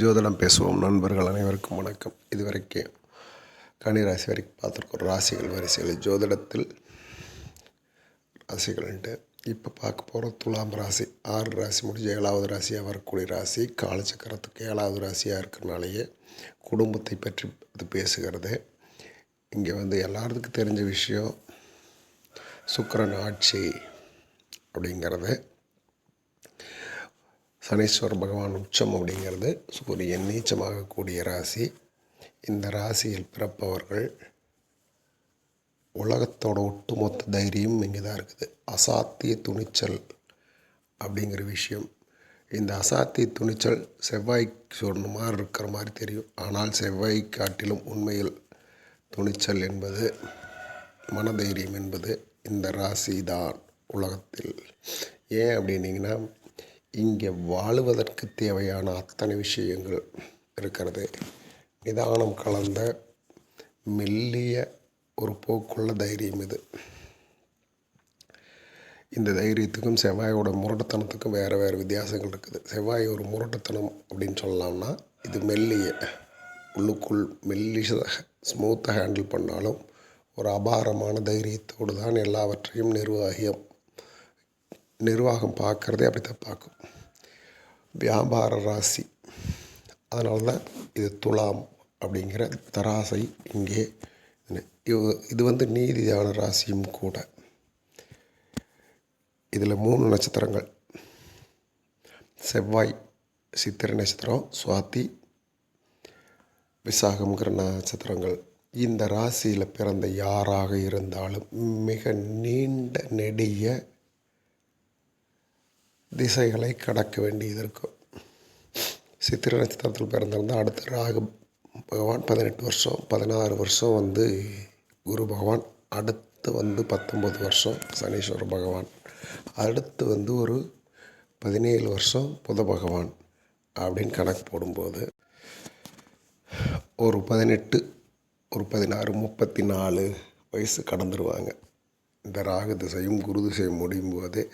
ஜோதிடம் பேசுவோம். நண்பர்கள் அனைவருக்கும் வணக்கம். இதுவரைக்கும் கனி ராசி வரைக்கும் பார்த்துருக்கோம் ராசிகள் வரிசைகள் ஜோதிடத்தில் ராசிகள்ன்ட்டு இப்போ பார்க்க போகிற துலாம் ராசி ஆறு ராசி முடிஞ்ச ஏழாவது ராசியாக வரக்கூடிய ராசி காலச்சக்கரத்துக்கு ஏழாவது ராசியாக இருக்கிறனாலேயே குடும்பத்தை பற்றி இது பேசுகிறது. இங்கே வந்து எல்லாத்துக்கும் தெரிஞ்ச விஷயம் சுக்கரன் ஆட்சி அப்படிங்கிறது. சனீஸ்வர பகவான் உச்சம் அப்படிங்கிறது சூரியன் நீச்சமாகக்கூடிய ராசி. இந்த ராசியில் பிறப்பவர்கள் உலகத்தோட ஒட்டுமொத்த தைரியம் இங்கே தான் இருக்குது. அசாத்திய துணிச்சல் அப்படிங்கிற விஷயம். இந்த அசாத்திய துணிச்சல் செவ்வாய் சொன்ன மாதிரி இருக்கிற மாதிரி தெரியும். ஆனால் செவ்வாய் காட்டிலும் உண்மையில் துணிச்சல் என்பது மனதைரியம் என்பது இந்த ராசி தான் உலகத்தில். ஏன் அப்படின்னீங்கன்னா இங்கே வாழுவதற்கு தேவையான அத்தனை விஷயங்கள் இருக்கிறது. நிதானம் கலந்த மெல்லிய ஒரு போக்குள்ள தைரியம் இது. இந்த தைரியத்துக்கும் செவ்வாயோட முரட்டுத்தனத்துக்கும் வேறு வேறு வித்தியாசங்கள் இருக்குது. செவ்வாய் ஒரு முரட்டுத்தனம் அப்படின்னு சொல்லலாம்னா இது மெல்லிய உள்ளுக்குள் மெல்லிசாக ஸ்மூத்தாக ஹேண்டில் பண்ணாலும் ஒரு அபாரமான தைரியத்தோடு தான் எல்லாவற்றையும் நிர்வாகியம் நிர்வாகம் பார்க்குறதே அப்படி தான் பார்க்கும். வியாபார ராசி. அதனால தான் இது துலாம் அப்படிங்கிற தராசை இங்கே இது- இது வந்து நீதியான ராசியும் கூட. இதில் மூணு நட்சத்திரங்கள். செவ்வாய் சித்திரை நட்சத்திரம் சுவாதி விசாகம்ங்கிற நட்சத்திரங்கள். இந்த ராசியில் பிறந்த யாராக இருந்தாலும் மிக நீண்ட நெடிய திசைகளை கடக்க வேண்டியது இருக்கும். சித்திரை நட்சத்திரத்தில் பிறந்திருந்தால் அடுத்த ராகு பகவான் பதினெட்டு வருஷம் பதினாறு வருஷம் வந்து குரு பகவான் அடுத்து வந்து பத்தொம்பது வருஷம் சனீஸ்வர பகவான் அடுத்து வந்து ஒரு பதினேழு வருஷம் புத பகவான் அப்படின்னு கணக்கு போடும்போது ஒரு பதினெட்டு ஒரு பதினாறு முப்பத்தி நாலு வயசு கடந்துருவாங்க. இந்த ராகு திசையும் குரு திசையும் முடியும் போதே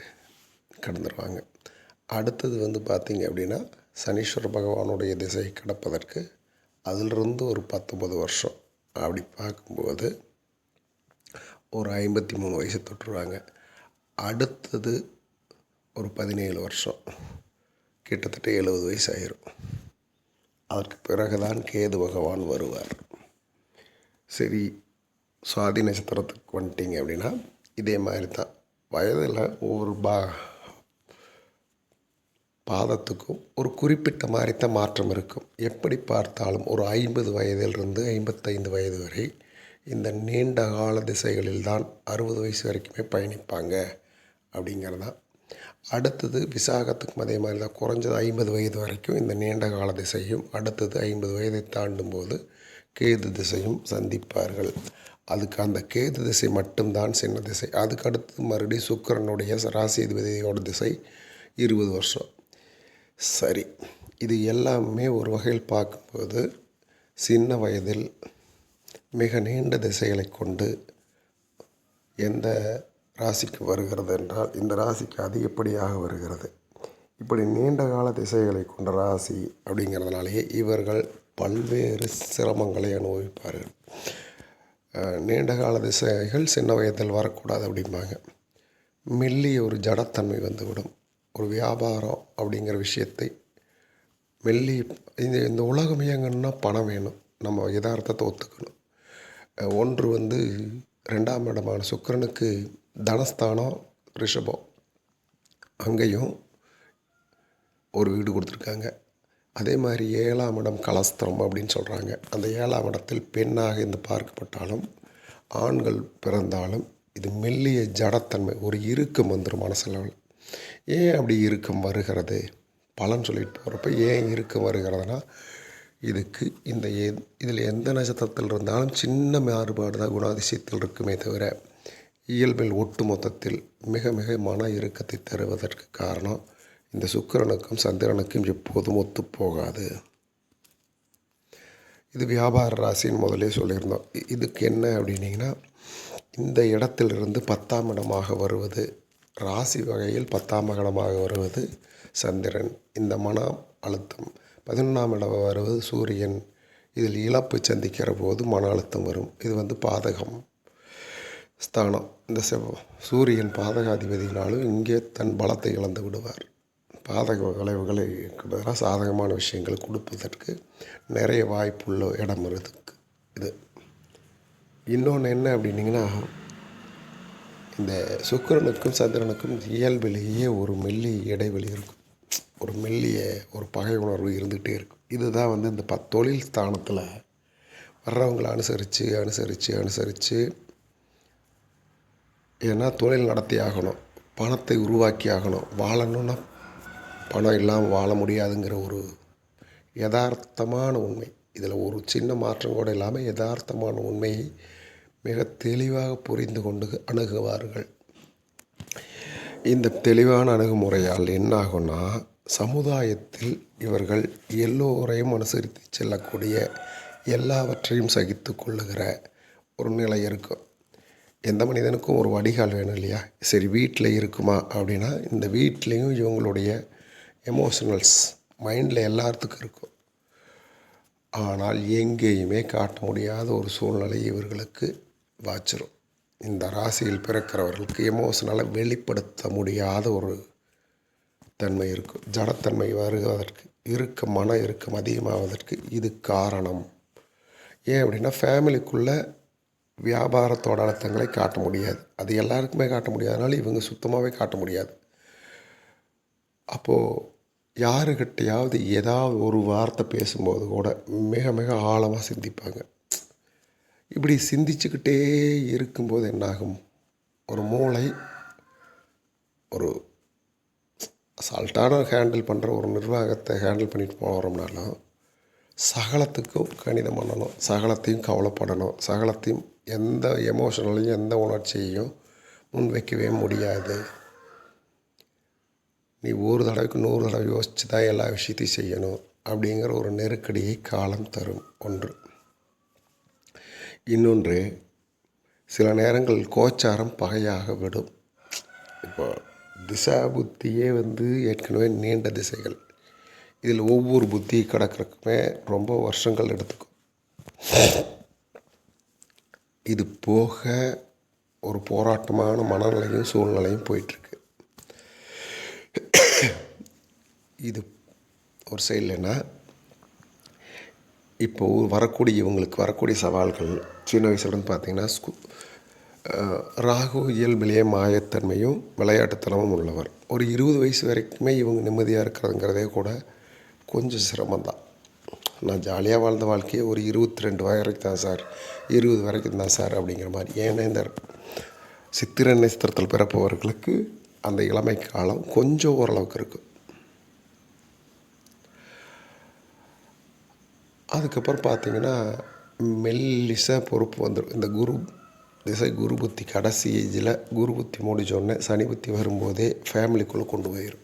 கடந்துருவாங்க. அடுத்தது வந்து பார்த்திங்க அப்படின்னா சனீஸ்வர பகவானுடைய திசை கிடப்பதற்கு அதிலிருந்து ஒரு பத்தொம்பது வருஷம். அப்படி பார்க்கும்போது ஒரு ஐம்பத்தி மூணு வயசு தொட்டுருவாங்க அடுத்தது ஒரு பதினேழு வருஷம். கிட்டத்தட்ட எழுபது வயசு ஆயிரும். அதற்கு பிறகுதான் கேது பகவான் வருவார். சரி சுவாதி நட்சத்திரத்துக்கு வந்துட்டீங்க அப்படின்னா இதே மாதிரி தான் வயதில் ஒவ்வொரு பா பாதத்துக்கும் ஒரு குறிப்பிட்ட மாதிரி தான் மாற்றம் இருக்கும். எப்படி பார்த்தாலும் ஒரு ஐம்பது வயதிலிருந்து ஐம்பத்தைந்து வயது வரை இந்த நீண்ட கால திசைகளில் தான் அறுபது வயசு வரைக்குமே பயணிப்பாங்க அப்படிங்கிறதான் அடுத்தது விசாகத்துக்கும் அதே மாதிரி தான் குறைஞ்சது ஐம்பது வயது வரைக்கும் இந்த நீண்ட கால திசையும் அடுத்தது ஐம்பது வயதை தாண்டும் போது கேது திசையும் சந்திப்பார்கள். அதுக்கு அந்த கேது திசை மட்டும்தான் சின்ன திசை. அதுக்கு அடுத்து மறுபடியும் சுக்கிரனுடைய ராசிதிபதியோட திசை இருபது வருஷம். சரி. இது எல்லாமே ஒரு வகையில் பார்க்கும்போது சின்ன வயதில் மிக நீண்ட திசைகளை கொண்டு எந்த ராசிக்கு வருகிறது என்றால் இந்த ராசிக்கு அதிகப்படியாக வருகிறது. இப்படி நீண்ட கால திசைகளை கொண்ட ராசி அப்படிங்கிறதுனாலேயே இவர்கள் பல்வேறு சிரமங்களை அனுபவிப்பார்கள். நீண்ட கால திசைகள் சின்ன வயதில் வரக்கூடாது அப்படிம்பாங்க. மெல்லிய ஒரு ஜடத்தன்மை வந்துவிடும். ஒரு வியாபாரம் அப்படிங்கிற விஷயத்தை மெல்லி இந்த இந்த உலகம் இயங்கணும்னா பணம் வேணும். நம்ம யதார்த்தத்தை ஒத்துக்கணும். ஒன்று வந்து ரெண்டாம் இடமான சுக்கிரனுக்கு தனஸ்தானம் ரிஷபம். அங்கேயும் ஒரு வீடு கொடுத்துருக்காங்க. அதே மாதிரி ஏழாம் இடம் கலஸ்திரம் அப்படின்னு சொல்கிறாங்க அந்த ஏழாம் இடத்தில் பெண்ணாக இருந்து பார்க்கப்பட்டாலும் ஆண்கள் பிறந்தாலும் இது மெல்லிய ஜடத்தன்மை ஒரு இறுக்கம் வந்துடும் மனசளவில் ஏன் அப்படி இறுக்கம் வருகிறது? பலன் சொல்லிட்டு போகிறப்ப ஏன் இறுக்கம் வருகிறதுனா இதுக்கு இந்த எ- இதில் எந்த நட்சத்திரத்தில் இருந்தாலும் சின்ன மாறுபாடு தான் குணாதிசயத்தில் இருக்குமே தவிர இயல்பில் ஒட்டு மொத்தத்தில் மிக மிக மன இறுக்கத்தை தருவதற்கு காரணம் இந்த சுக்கிரனுக்கும் சந்திரனுக்கும் எப்போதும் ஒத்து போகாது. இது வியாபார ராசின்னு முதலே சொல்லியிருந்தோம். இதுக்கு என்ன அப்படின்னிங்கன்னா இந்த இடத்திலிருந்து பத்தாம் இடமாக வருவது ராசி வகையில் பத்தாம் மகனமாக வருவது சந்திரன். இந்த மன அழுத்தம். பதினொன்றாம் இடம் வருவது சூரியன். இதில் இழப்பு சந்திக்கிற போது மன அழுத்தம் வரும். இது வந்து பாதகம். ஸ்தானம். இந்த செவ் சூரியன் பாதகாதிபதினாலும் இங்கே தன் பலத்தை இழந்து விடுவார். பாதக விளைவுகளை பதிலாக சாதகமான விஷயங்கள் கொடுப்பதற்கு நிறைய வாய்ப்புள்ள இடம் இருக்கு. இது. இன்னொன்று என்ன அப்படின்னிங்கன்னா இந்த சுக்கிரனுக்கும் சந்திரனுக்கும் இயல்பிலேயே ஒரு மெல்லிய இடைவெளி இருக்கும். ஒரு மெல்லிய ஒரு பகை உணர்வு இருந்துகிட்டே இருக்கும். இதுதான் வந்து இந்த பத் தொழில் ஸ்தானத்தில் வர்றவங்களை அனுசரித்து அனுசரித்து அனுசரித்து ஏன்னா தொழில் நடத்தி ஆகணும். பணத்தை உருவாக்கி ஆகணும். வாழணும்னா பணம் இல்லாமல் வாழ முடியாதுங்கிற ஒரு யதார்த்தமான உண்மை. இதில் ஒரு சின்ன மாற்றம் கூட இல்லாமல் யதார்த்தமான உண்மையை மிக தெளிவாக புரிந்து கொண்டு அணுகுவார்கள். இந்த தெளிவான அணுகுமுறையால் என்னாகும்னா சமுதாயத்தில் இவர்கள் எல்லோரையும் அனுசரித்து செல்லக்கூடிய எல்லாவற்றையும் சகித்து கொள்ளுகிற ஒரு நிலை இருக்கும். எந்த மனிதனுக்கும் ஒரு வடிகால் வேணும் இல்லையா? சரி வீட்டில் இருக்குமா அப்படின்னா இந்த வீட்லேயும் இவங்களுடைய எமோஷனல்ஸ் மைண்டில் எல்லாத்துக்கும் இருக்கும். ஆனால் எங்கேயுமே காட்ட முடியாத ஒரு சூழ்நிலை இவர்களுக்கு வாச்சிரும். இந்த ராசியில் பிறக்கிறவர்களுக்கு எமோஷனால் வெளிப்படுத்த முடியாத ஒரு தன்மை இருக்கும் ஜடத்தன்மை வருவதற்கு இருக்க மன இறுக்கம் அதிகமாவதற்கு இது காரணம். ஏன் அப்படின்னா ஃபேமிலிக்குள்ளே வியாபாரத்தோட அழுத்தங்களை காட்ட முடியாது. அது எல்லாருக்குமே காட்ட முடியாதனால இவங்க சுத்தமாகவே காட்ட முடியாது. அப்போது யாருக்கிட்டையாவது ஏதாவது ஒரு வார்த்தை பேசும்போது கூட மிக மிக ஆழமாக சிந்திப்பாங்க. இப்படி சிந்திச்சுக்கிட்டே இருக்கும்போது என்னாகும்? ஒரு மூளை ஒரு அசால்ட்டான ஹேண்டில் பண்ணுற ஒரு நிர்வாகத்தை ஹேண்டில் பண்ணிட்டு போகிறோம்னாலும் சகலத்துக்கும் கணிதம் பண்ணணும் சகலத்தையும் கவலைப்படணும் சகலத்தையும் எந்த எமோஷனலையும் எந்த உணர்ச்சியையும் முன்வைக்கவே முடியாது. நீ ஒரு தடவைக்கு நூறு தடவை யோசித்து தான் எல்லா விஷயத்தையும் செய்யணும் அப்படிங்கிற ஒரு நெருக்கடியை காலம் தரும். ஒன்று. இன்னொன்று சில நேரங்கள் கோச்சாரம் பகையாக விடும். இப்போ திசா புத்தியே வந்து ஏற்கனவே நீண்ட திசைகள். இதில் ஒவ்வொரு புத்தி கிடக்கிறதுக்குமே ரொம்ப வருஷங்கள் எடுத்துக்கும். இது போக ஒரு போராட்டமான மனநிலையும் சூழ்நிலையும் போயிட்டுருக்கு. இது ஒரு சைட்லன்னா இப்போ வரக்கூடிய இவங்களுக்கு வரக்கூடிய சவால்கள் சின்ன வயசுலேருந்து பார்த்தீங்கன்னா ஸ்கூ ராகு இயல்பிலேயே மாயத்தன்மையும் விளையாட்டுத்தனமும் உள்ளவர். ஒரு இருபது வயசு வரைக்குமே இவங்க நிம்மதியாக இருக்கிறதுங்கிறதே கூட கொஞ்சம் சிரமந்தான் நான் ஜாலியாக வாழ்ந்த வாழ்க்கையை ஒரு இருபத்தி ரெண்டு வரைக்கும் தான் சார். இருபது வரைக்கும் தான் சார் அப்படிங்கிற மாதிரி. ஏன்னா இந்த சித்திரை நட்சத்திரத்தில் பிறப்பவர்களுக்கு அந்த இளமை காலம் கொஞ்சம் ஓரளவுக்கு இருக்கும் அதுக்கப்புறம் பார்த்தீங்கன்னா மெல்லிச பொறுப்பு வந்துடும் இந்த குரு திசை குரு புத்தி கடைசி ஏஜில் குரு புத்தி முடிச்சோடனே சனி புத்தி வரும்போதே ஃபேமிலிக்குள்ளே கொண்டு போயிடும்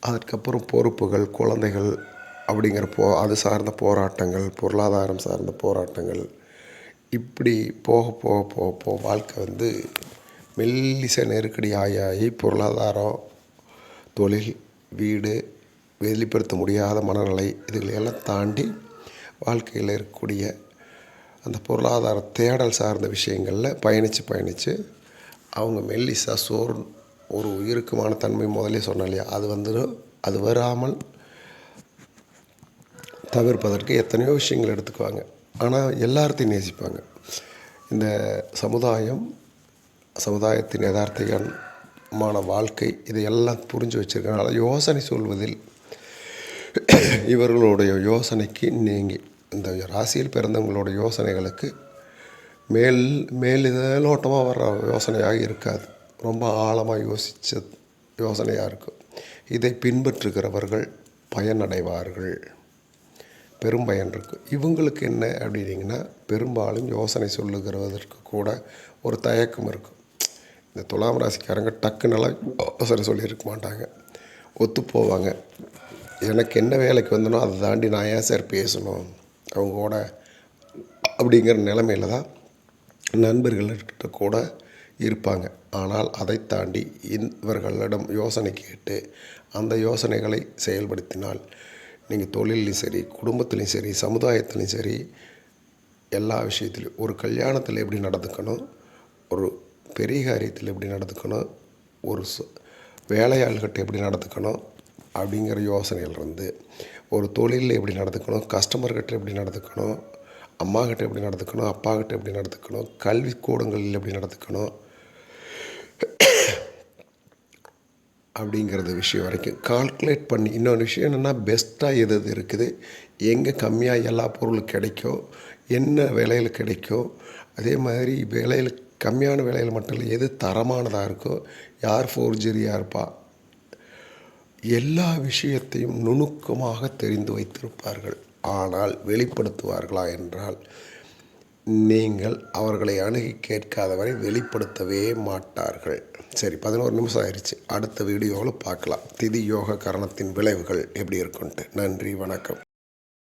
அதுக்கப்புறம் பொறுப்புகள் குழந்தைகள் அப்படிங்கிற போ அது சார்ந்த போராட்டங்கள் பொருளாதாரம் சார்ந்த போராட்டங்கள். இப்படி போக போக போக போக வாழ்க்கை வந்து மெல்லிச நெருக்கடி ஆகி ஆகி பொருளாதாரம் தொழில் வீடு வெளிப்படுத்த முடியாத மனநிலை இதுகளையெல்லாம் தாண்டி வாழ்க்கையில் இருக்கக்கூடிய அந்த பொருளாதார தேடல் சார்ந்த விஷயங்களில் பயணித்து பயணித்து அவங்க மெல்லிசா சோர் ஒரு இறுக்கமான தன்மை முதலே சொன்னேன் இல்லையா? அது வந்துடும் அது வராமல் தவிர்ப்பதற்கு எத்தனையோ விஷயங்கள் எடுத்துக்குவாங்க. ஆனால் எல்லார்த்தையும் நேசிப்பாங்க. இந்த சமுதாயம் சமுதாயத்தின் யதார்த்திகமான வாழ்க்கை இதையெல்லாம் புரிஞ்சு வச்சுருக்கனால யோசனை சொல்வதில் இவர்களுடைய யோசனைக்கு நீங்கி. இந்த ராசியில் பிறந்தவங்களோட யோசனைகளுக்கு மேல் மேலோட்டமாக வர்ற யோசனையாக இருக்காது. ரொம்ப ஆழமாக யோசித்த யோசனையாக இருக்கும். இதை பின்பற்றுகிறவர்கள் பயனடைவார்கள். பெரும் பயன் இருக்குது இவங்களுக்கு என்ன அப்படின்னீங்கன்னா பெரும்பாலும் யோசனை சொல்லுகிறதற்கு கூட ஒரு தயக்கம் இருக்கும் இந்த துலாம் ராசிக்காரங்க டக்குன்னெல்லாம் யோசனை சொல்லியிருக்க மாட்டாங்க. ஒத்து போவாங்க. எனக்கு என்ன வேலைக்கு வந்தனோ அதை தாண்டி நான் ஏன் சார் பேசணும்? அவங்களோட அப்படிங்கிற நிலமையில தான் நண்பர்கள்கிட்ட கூட இருப்பாங்க. ஆனால் அதை தாண்டி இவர்களிடம் யோசனை கேட்டு அந்த யோசனைகளை செயல்படுத்தினால் நீங்கள் தொழிலையும் சரி குடும்பத்துலேயும் சரி சமுதாயத்துலேயும் சரி எல்லா விஷயத்துலையும் ஒரு கல்யாணத்தில் எப்படி நடந்துக்கணும் ஒரு பெரிய காரியத்தில் எப்படி நடந்துக்கணும் ஒரு வேலையாள்கிட்ட எப்படி நடந்துக்கணும் அப்படிங்கிற யோசனையிலிருந்து ஒரு தொழிலில் எப்படி நடந்துக்கணும் கஸ்டமர்கிட்ட எப்படி நடந்துக்கணும் அம்மாக்கிட்ட எப்படி நடந்துக்கணும் அப்பாக்கிட்ட எப்படி நடந்துக்கணும் கல்வி கூடங்களில் எப்படி நடந்துக்கணும் அப்படிங்கிறது விஷயம் வரைக்கும். கால்குலேட் பண்ணி இன்னொரு விஷயம் என்னென்னா பெஸ்ட்டாக எது எது இருக்குது எங்கே கம்மியாக எல்லா பொருளும் கிடைக்கும் என்ன விலையில் கிடைக்கும் அதே மாதிரி விலையில் கம்மியான விலையில் மட்டும் இல்லை எது தரமானதாக இருக்கோ யார் ஃபோர்ஜரியாக இருப்பா எல்லா விஷயத்தையும் நுணுக்கமாக தெரிந்து வைத்திருப்பார்கள். ஆனால் வெளிப்படுத்துவார்களா என்றால் நீங்கள் அவர்களை அணுகி கேட்காதவரை வெளிப்படுத்தவே மாட்டார்கள். சரி பதினோரு நிமிஷம் ஆயிடுச்சு அடுத்த வீடியோவில் பார்க்கலாம். திதி யோக கரணத்தின் விளைவுகள் எப்படி இருக்குன்ட்டு. நன்றி வணக்கம்.